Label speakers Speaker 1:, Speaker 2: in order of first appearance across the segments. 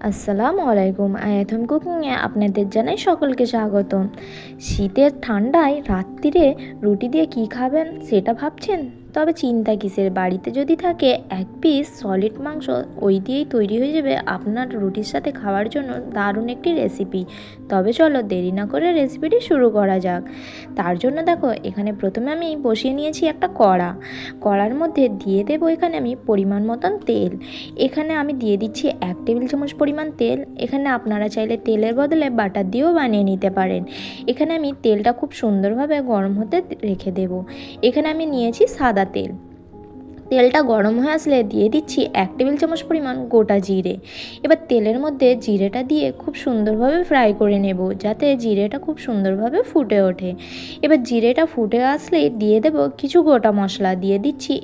Speaker 1: আসসালামু আলাইকুম আয়াথম কুকিংয়ে আপনাদের জানাই সকলকে স্বাগত শীতের ঠান্ডায় রাত্রিরে রুটি দিয়ে কি খাবেন সেটা ভাবছেন? তবে চিন্তা কিসের? বাড়িতে যদি থাকে, এক পিস সলিড মাংস, ওই দিয়েই তৈরি হয়ে যাবে আপনার রুটির সাথে খাওয়ার জন্য দারুণ একটি রেসিপি তবে চলো দেরি না করে রেসিপিটি শুরু করা যাক। তার জন্য দেখো, এখানে প্রথমে আমি বসিয়ে নিয়েছি একটা কড়া। কড়ার মধ্যে দিয়ে দেবো এখানে আমি পরিমাণ মতন তেল। এখানে আমি দিয়ে দিচ্ছি এক টেবিল চামচ পরিমাণ তেল। এখানে আপনারা চাইলে তেলের বদলে বাটার দিয়েও বানিয়ে নিতে পারেন। এখানে আমি তেলটা খুব সুন্দরভাবে গরম হতে রেখে দেব। এখানে আমি নিয়েছি সাদা তেল। তেলটা গরম হয়ে আসলে দিয়ে দিচ্ছি এক টেবিল চামচ পরিমাণ গোটা জিরে। এবার তেলের মধ্যে জিরেটা দিয়ে খুব সুন্দরভাবে ফ্রাই করে নেব যাতে জিরেটা খুব সুন্দরভাবে ফুটে ওঠে। এবার জিরেটা ফুটে আসলে দিয়ে দেব কিছু গোটা মশলা। দিয়ে দিচ্ছি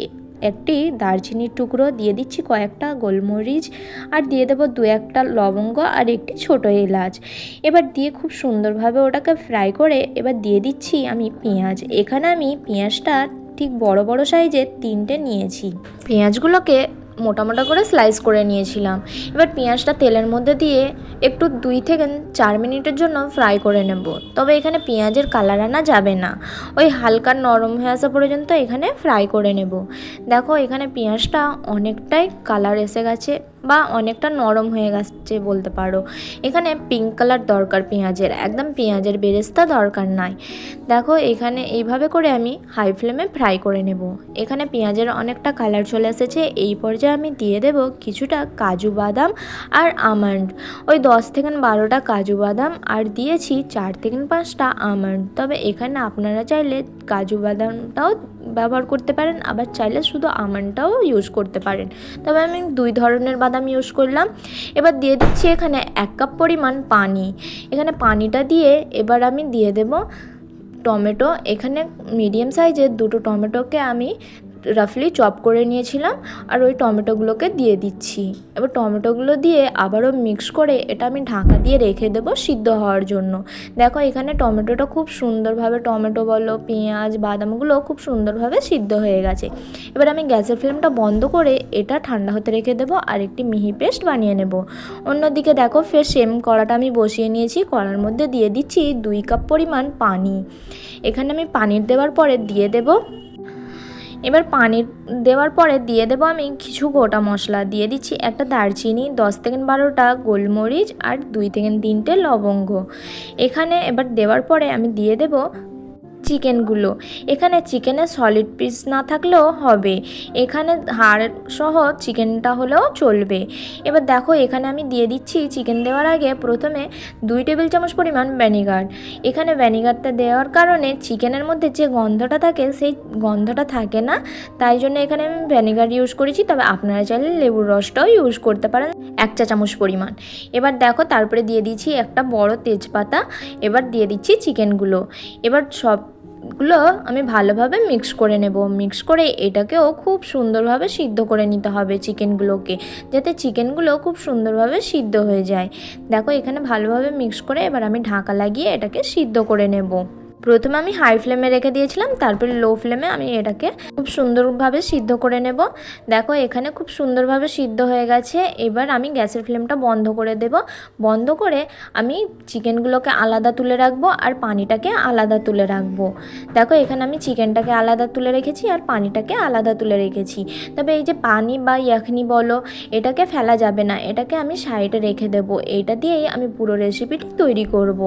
Speaker 1: একটি দারচিনির টুকরো, দিয়ে দিচ্ছি কয়েকটা গোলমরিচ আর দিয়ে দেবো দু একটা লবঙ্গ আর একটি ছোট এলাচ। এবার দিয়ে খুব সুন্দরভাবে ওটাকে ফ্রাই করে এবার দিয়ে দিচ্ছি আমি পেঁয়াজ। এখানে আমি পেঁয়াজটা ঠিক বড় বড় সাইজের তিনটে নিয়েছি। পেঁয়াজগুলোকে মোটা মোটা করে স্লাইস করে নিয়েছিলাম। এবার পেঁয়াজটা তেলের মধ্যে দিয়ে একটু দুই থেকে চার মিনিটের জন্য ফ্রাই করে নেব। তবে এখানে পেঁয়াজের কালার আনা যাবে না। ওই হালকা নরম হয়ে আসা পর্যন্ত এখানে ফ্রাই করে নেব। দেখো এখানে পেঁয়াজটা অনেকটাই কালার এসে গেছে। বা অনেকটা নরম হয়ে গেছে বলতে পারো। এখানে পিঙ্ক কালার দরকার পেঁয়াজের, একদম পেঁয়াজের বেরেস্তা দরকার নাই। দেখো এখানে এইভাবে করে আমি হাই ফ্লেমে ফ্রাই করে নেব। এখানে পেঁয়াজের অনেকটা কালার চলে এসেছে, এই পর্যায়ে আমি দিয়ে দেব কিছুটা কাজু বাদাম আর আমন্ড ওই দশ থেকে বারোটা কাজু বাদাম আর দিয়েছি চার থেকে পাঁচটা আমন্ড তবে এখানে আপনারা চাইলে কাজু বাদামটাও ব্যবহার করতে পারেন, আবার চাইলে শুধু আমন্ডটাও ইউজ করতে পারেন। তবে আমি দুই ধরনের বাদাম ইউজ করলাম। এবার দিয়ে দিচ্ছি এখানে এক কাপ পরিমাণ পানি। এখানে পানিটা দিয়ে এবার আমি দিয়ে দেব টমেটো। এখানে মিডিয়াম সাইজের দুটো টমেটোকে আমি রাফলি চপ করে নিয়েছিলাম আর ওই টমেটোগুলোকে দিয়ে দিচ্ছি। এবার টমেটোগুলো দিয়ে আবারও মিক্স করে এটা আমি ঢাকা দিয়ে রেখে দেবো সিদ্ধ হওয়ার জন্য। দেখো এখানে টমেটোটা খুব সুন্দরভাবে টমেটো বলো, পেঁয়াজ, বাদামগুলো খুব সুন্দরভাবে সিদ্ধ হয়ে গেছে। এবার আমি গ্যাসের ফ্লেমটা বন্ধ করে এটা ঠান্ডা হতে রেখে দেবো আর একটি মিহি পেস্ট বানিয়ে নেব। অন্যদিকে দেখো ফের সেম কড়াটা আমি বসিয়ে নিয়েছি, কড়ার মধ্যে দিয়ে দিচ্ছি দুই কাপ পরিমাণ পানি। এখানে আমি পানির দেওয়ার পরে দিয়ে দেবো এবার পানি দেওয়ার পরে দিয়ে দেবো আমি কিছু গোটা মশলা। দিয়ে দিচ্ছি একটা দারচিনি, দশ থেকে বারোটা গোলমরিচ আর দুই থেকে তিনটে লবঙ্গ। এখানে এবার দেওয়ার পরে আমি দিয়ে দেবো চিকেনগুলো। এখানে চিকেনের সলিড পিস না থাকলেও হবে। এখানে হাড় সহ চিকেনটা হলেও চলবে। এবার দেখো, এখানে আমি দিয়ে দিচ্ছি চিকেন দেওয়ার আগে প্রথমে দুই টেবিল চামচ পরিমাণ ভ্যানিগার এখানে ভ্যানিগারটা দেওয়ার কারণে চিকেনের মধ্যে যে গন্ধটা থাকে, সেই গন্ধটা থাকে না। তাই জন্য এখানে আমি ভ্যানিগার ইউজ করেছি। তবে আপনারা চাইলে লেবুর রসটাও ইউজ করতে পারেন, এক চা চামচ পরিমাণ। এবার দেখো, তারপরে দিয়ে দিচ্ছি একটা বড় তেজপাতা। এবার দিয়ে দিচ্ছি চিকেনগুলো। এবার সব গুলো আমি ভালোভাবে মিক্স করে নেব। মিক্স করে এটাকেও খুব সুন্দরভাবে সিদ্ধ করে নিতে হবে চিকেনগুলোকে যাতে চিকেনগুলো খুব সুন্দরভাবে সিদ্ধ হয়ে যায়। দেখো এখানে ভালোভাবে মিক্স করে এবার আমি ঢাকা লাগিয়ে এটাকে সিদ্ধ করে নেব। প্রথমে আমি হাই ফ্লেমে রেখে দিয়েছিলাম, তারপরে লো ফ্লেমে আমি এটাকে খুব সুন্দরভাবে সিদ্ধ করে নেব। দেখো, এখানে খুব সুন্দরভাবে সিদ্ধ হয়ে গেছে। এবার আমি গ্যাসের ফ্লেমটা বন্ধ করে দেব। বন্ধ করে আমি চিকেনগুলোকে আলাদা তুলে রাখব আর পানিটাকে আলাদা তুলে রাখব। দেখো, এখানে আমি চিকেনটাকে আলাদা তুলে রেখেছি আর পানিটাকে আলাদা তুলে রেখেছি। তবে এই যে পানি বা ইয়াখনি বলো, এটাকে ফেলা যাবে না। এটাকে আমি সাইডে রেখে দেবো। এইটা দিয়েই আমি পুরো রেসিপিটি তৈরি করব।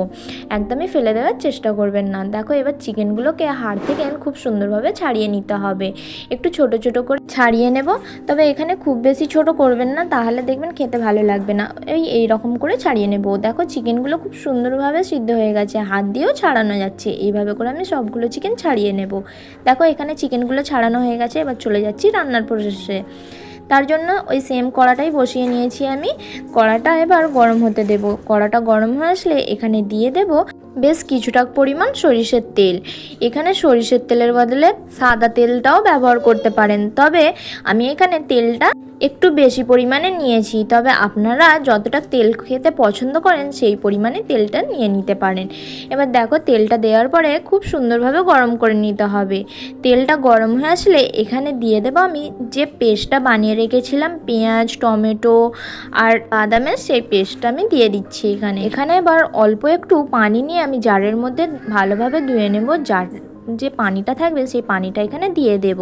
Speaker 1: একদমই ফেলে দেওয়ার চেষ্টা করবেন না। দেখো এবার চিকেনগুলোকে হাড় থেকে খুব সুন্দরভাবে ছাড়িয়ে নিতে হবে। একটু ছোট ছোট করে ছাড়িয়ে নেব। তবে এখানে খুব বেশি ছোট করবেন না, তাহলে দেখবেন খেতে ভালো লাগবে না। এই এই রকম করে ছাড়িয়ে নেব। দেখো চিকেনগুলো খুব সুন্দরভাবে সিদ্ধ হয়ে গেছে, হাত দিয়েও ছাড়ানো যাচ্ছে। এইভাবে করে আমি সবগুলো চিকেন ছাড়িয়ে নেব। দেখো এখানে চিকেনগুলো ছাড়ানো হয়ে গেছে, এবার চলে যাচ্ছি রান্নার প্রসেসে তার জন্য ওই সেম কড়াটাই বসিয়ে নিয়েছি আমি। কড়াটা এবার গরম হতে দেব। কড়াটা গরম হয়ে আসলে এখানে দিয়ে দেব বেশ কিছুটা পরিমাণ সরিষের তেল। এখানে সরিষের তেলের বদলে সাদা তেলটাও ব্যবহার করতে পারেন। তবে আমি এখানে তেলটা একটু বেশি পরিমাণে নিয়েছি, তবে আপনারা যতটা তেল খেতে পছন্দ করেন সেই পরিমাণে তেলটা নিয়ে নিতে পারেন। এবার দেখো, তেলটা দেওয়ার পরে খুব সুন্দরভাবে গরম করে নিতে হবে। তেলটা গরম হয়ে আসলে এখানে দিয়ে দেবো আমি যে পেস্টটা বানিয়ে রেখেছিলাম, পেঁয়াজ, টমেটো আর বাদামের সেই পেস্টটা আমি দিয়ে দিচ্ছি এখানে। এখানে এবার অল্প একটু পানি নিয়ে আমি জারের মধ্যে ভালোভাবে ধুয়ে নেব। জার যে পানিটা থাকবে, সেই পানিটা এখানে দিয়ে দেব।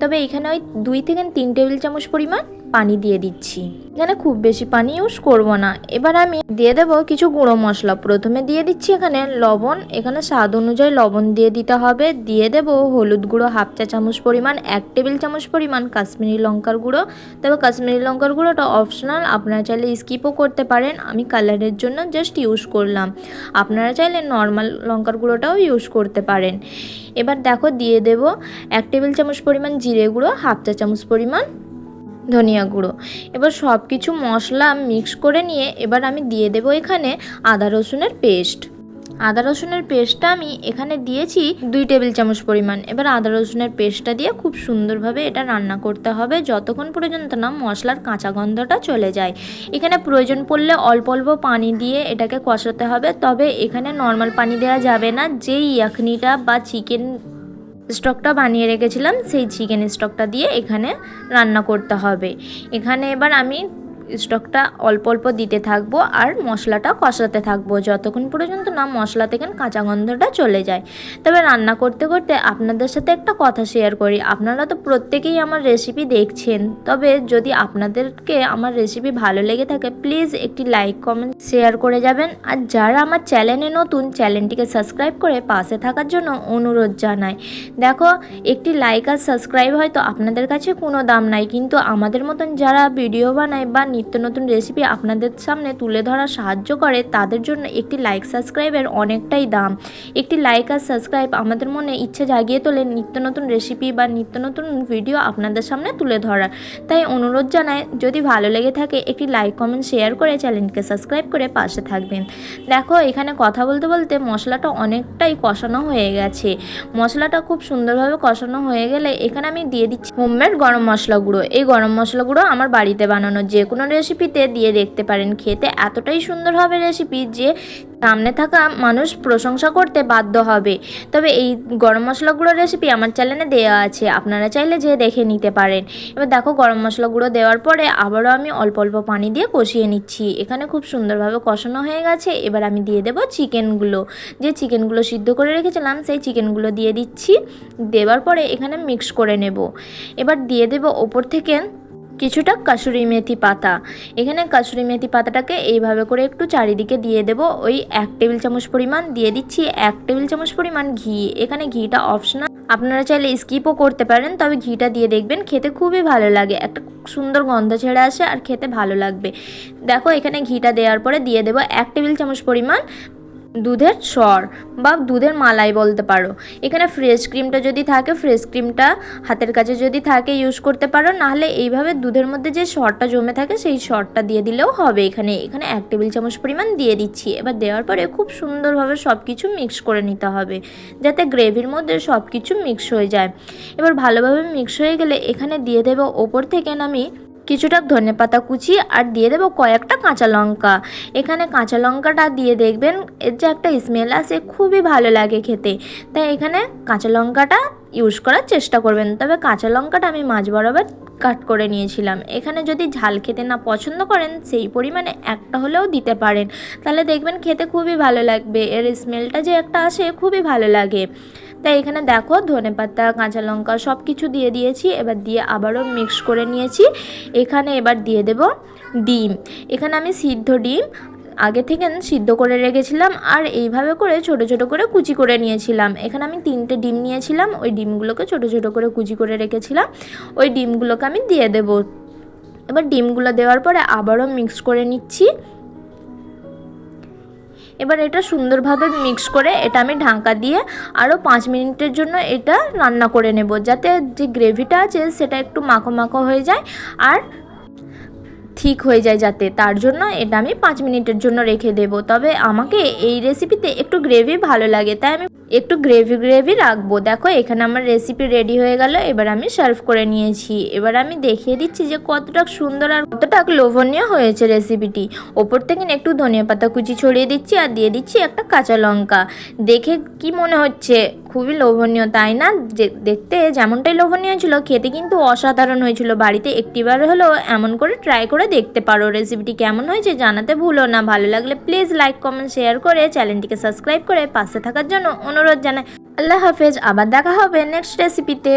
Speaker 1: তবে এখানে ওই দুই থেকে তিন টেবিল চামচ পরিমাণ পানি দিয়ে দিচ্ছি। এখানে খুব বেশি পানি ইউজ করব না। এবার আমি দিয়ে দেব কিছু গুঁড়ো মশলা। প্রথমে দিয়ে দিচ্ছি এখানে লবণ। এখানে স্বাদ অনুযায়ী লবণ দিয়ে দিতে হবে। দিয়ে দেব হলুদ গুঁড়ো হাফ চা চামচ পরিমাণ, এক টেবিল চামচ পরিমাণ কাশ্মীরি লঙ্কার গুঁড়ো। তবে কাশ্মীরি লঙ্কার গুঁড়োটা অপশনাল আপনারা চাইলে স্কিপও করতে পারেন। আমি কালারের জন্য জাস্ট ইউজ করলাম। আপনারা চাইলে নর্মাল লঙ্কার গুঁড়োটাও ইউজ করতে পারেন। এবার দেখো দিয়ে দেব এক টেবিল চামচ পরিমাণ জিরে গুঁড়ো, হাফ চা চামচ পরিমাণ ধনিয়া গুঁড়ো। এবার সব কিছু মশলা মিক্স করে নিয়ে এবার আমি দিয়ে দেব এখানে আদা রসুনের পেস্ট আদা রসুনের পেস্টটা আমি এখানে দিয়েছি দুই টেবিল চামচ পরিমাণ। এবার আদা রসুনের পেস্টটা দিয়ে খুব সুন্দরভাবে এটা রান্না করতে হবে। যতক্ষণ পর্যন্ত না মশলার কাঁচা গন্ধটা চলে যায়। এখানে প্রয়োজন পড়লে অল্প অল্প পানি দিয়ে এটাকে কষাতে হবে। তবে এখানে নর্মাল পানি দেওয়া যাবে না। যেই ইয়াখনিটা বা চিকেন স্টকটা বানিয়ে রেখেছিলাম সেই চিকেন স্টকটা দিয়ে এখানে রান্না করতে হবে। এখানে এবার আমি স্টকটা অল্প অল্প দিতে থাকব আর মশলাটা কষাতে থাকব। যতক্ষণ পর্যন্ত না মশলা থেকে কাঁচা গন্ধটা চলে যায়। তবে রান্না করতে করতে আপনাদের সাথে একটা কথা শেয়ার করি। আপনারা তো প্রত্যেকেই আমার রেসিপি দেখছেন। তবে যদি আপনাদেরকে আমার রেসিপি ভালো লেগে থাকে প্লিজ একটি লাইক কমেন্ট শেয়ার করে যাবেন। আর যারা আমার চ্যানেলে নতুন চ্যানেলটিকে সাবস্ক্রাইব করে পাশে থাকার জন্য অনুরোধ জানাই। দেখো, একটি লাইক আর সাবস্ক্রাইব হয়তো আপনাদের কাছে কোনো দাম নাই। কিন্তু আমাদের মতন যারা ভিডিও বানায় বা নিত্য নতুন রেসিপি আপনাদের সামনে তুলে ধরা সাহায্য করে, তাদের জন্য একটি লাইক সাবস্ক্রাইবের অনেকটাই দাম। একটি লাইক আর সাবস্ক্রাইব আমাদের মনে ইচ্ছে জাগিয়ে তোলে নিত্য নতুন রেসিপি বা নিত্য নতুন ভিডিও আপনাদের সামনে তুলে ধরার। তাই অনুরোধ জানায় যদি ভালো লেগে থাকে, একটি লাইক কমেন্ট শেয়ার করে চ্যানেলকে সাবস্ক্রাইব করে পাশে থাকবেন। দেখো, এখানে কথা বলতে বলতে মশলাটা অনেকটাই কষানো হয়ে গেছে। মশলাটা খুব সুন্দরভাবে কষানো হয়ে গেলে এখানে আমি দিয়ে দিচ্ছি হোমমেড গরম মশলা গুঁড়ো। এই গরম মশলা গুঁড়ো আমার বাড়িতে বানানো যে কোনো রেসিপিতে দিয়ে দেখতে পারেন। খেতে এতটাই সুন্দর হবে রেসিপি যে সামনে থাকা মানুষ প্রশংসা করতে বাধ্য হবে। তবে এই গরম মশলা গুঁড়ো রেসিপি আমার চ্যানেলে দেওয়া আছে, আপনারা চাইলে যে দেখে নিতে পারেন। এবার দেখো গরম মশলা গুঁড়ো দেওয়ার পরে আবারও আমি অল্প অল্প পানি দিয়ে কষিয়ে নিচ্ছি। এখানে খুব সুন্দরভাবে কষানো হয়ে গেছে, এবার আমি দিয়ে দেবো চিকেনগুলো যে চিকেনগুলো সিদ্ধ করে রেখেছিলাম, সেই চিকেনগুলো দিয়ে দিচ্ছি। দেওয়ার পরে এখানে মিক্স করে নেব। এবার দিয়ে দেবো ওপর থেকে কিছুটা কাসুরি মেথি পাতা। এখানে কাসুরি মেথি পাতাটাকে এইভাবে করে একটু চারিদিকে দিয়ে দেব। ওই এক টেবিল চামচ পরিমাণ দিয়ে দিচ্ছি। এক টেবিল চামচ পরিমাণ ঘি। এখানে ঘিটা অপশনাল আপনারা চাইলে স্কিপও করতে পারেন, তবে ঘিটা দিয়ে দেখবেন খেতে খুবই ভালো লাগে। একটা সুন্দর গন্ধ ছেড়ে আসে আর খেতে ভালো লাগবে। দেখো এখানে ঘিটা দেওয়ার পরে দিয়ে দেবো এক টেবিল চামচ পরিমাণ দুধের সর বা দুধের মালাই বলতে পারো। এখানে ফ্রেশ ক্রিমটা যদি থাকে ফ্রেশ ক্রিমটা হাতের কাছে যদি থাকে ইউজ করতে পারো, নাহলে এইভাবে দুধের মধ্যে যে সরটা জমে থাকে, সেই সরটা দিয়ে দিলেও হবে। এখানে এখানে এক টেবিল চামচ পরিমাণ দিয়ে দিচ্ছি। এবার দেওয়ার পরে খুব সুন্দরভাবে সব কিছু মিক্স করে নিতে হবে, যাতে গ্রেভির মধ্যে সব কিছু মিক্স হয়ে যায়। এবার ভালোভাবে মিক্স হয়ে গেলে এখানে দিয়ে দেবো ওপর থেকে আমি কিছুটা ধনে পাতা কুচি আর দিয়ে দেবো কয়েকটা কাঁচা লঙ্কা। এখানে কাঁচা লঙ্কাটা দিয়ে দেখবেন, এর যে একটা স্মেল আসে, খুবই ভালো লাগে খেতে। তাই এখানে কাঁচা লঙ্কাটা ইউজ করার চেষ্টা করবেন। তবে কাঁচা লঙ্কাটা আমি মাছ বরাবর কাট করে নিয়েছিলাম। এখানে যদি ঝাল খেতে না পছন্দ করেন, সেই পরিমাণে একটা হলেও দিতে পারেন। তাহলে দেখবেন খেতে খুবই ভালো লাগবে। এর স্মেলটা যে একটা আসে, খুবই ভালো লাগে। তাই এখানে দেখো ধনে পাতা, কাঁচা লঙ্কা সব কিছু দিয়ে দিয়েছি, এবার দিয়ে আবারও মিক্স করে নিয়েছি। এখানে এবার দিয়ে দেব ডিম। এখানে আমি সিদ্ধ ডিম আগে থেকে সিদ্ধ করে রেখেছিলাম আর এইভাবে করে ছোট ছোট করে কুচি করে নিয়েছিলাম। এখানে আমি তিনটে ডিম নিয়েছিলাম, ওই ডিমগুলোকে ছোট ছোট করে কুচি করে রেখেছিলাম। ওই ডিমগুলোকে আমি দিয়ে দেব। এবার ডিমগুলো দেওয়ার পরে আবারও মিক্স করে নিচ্ছি। এবার এটা সুন্দরভাবে মিক্স করে এটা আমি ঢাকা দিয়ে আরও পাঁচ মিনিটের জন্য এটা রান্না করে নেব, যাতে যে গ্রেভিটা আছে সেটা একটু মাখো মাখো হয়ে যায় আর ঠিক হয়ে যায় যাতে। তার জন্য এটা আমি পাঁচ মিনিটের জন্য রেখে দেব। তবে আমাকে এই রেসিপিতে একটু গ্রেভি ভালো লাগে, তাই আমি একটু গ্রেভি গ্রেভি রাখব। দেখো, এখানে আমার রেসিপি রেডি হয়ে গেল, এবার আমি সার্ভ করে নিয়েছি। এবার আমি দেখিয়ে দিচ্ছি যে কতটা সুন্দর আর কতটা লোভনীয় হয়েছে রেসিপিটি ওপর থেকে একটু ধনিয়া পাতা কুচি ছড়িয়ে দিচ্ছি আর দিয়ে দিচ্ছি একটা কাঁচা লঙ্কা। দেখে কি মনে হচ্ছে? খুবই লোভনীয়, তাই না? দেখতে যেমনটাই লোভনীয় ছিল, খেতে কিন্তু অসাধারণ হয়েছিল। বাড়িতে একটিবার হলেও এমন করে ট্রাই করে দেখতে পারো। রেসিপিটি কেমন হয়েছে জানাতে ভুলো না। ভালো লাগলে প্লিজ লাইক কমেন্ট শেয়ার করে চ্যানেলটিকে সাবস্ক্রাইব করে পাশে থাকার জন্য অনুরোধ জানাই। আল্লাহ হাফেজ, আবার দেখা হবে নেক্সট রেসিপিতে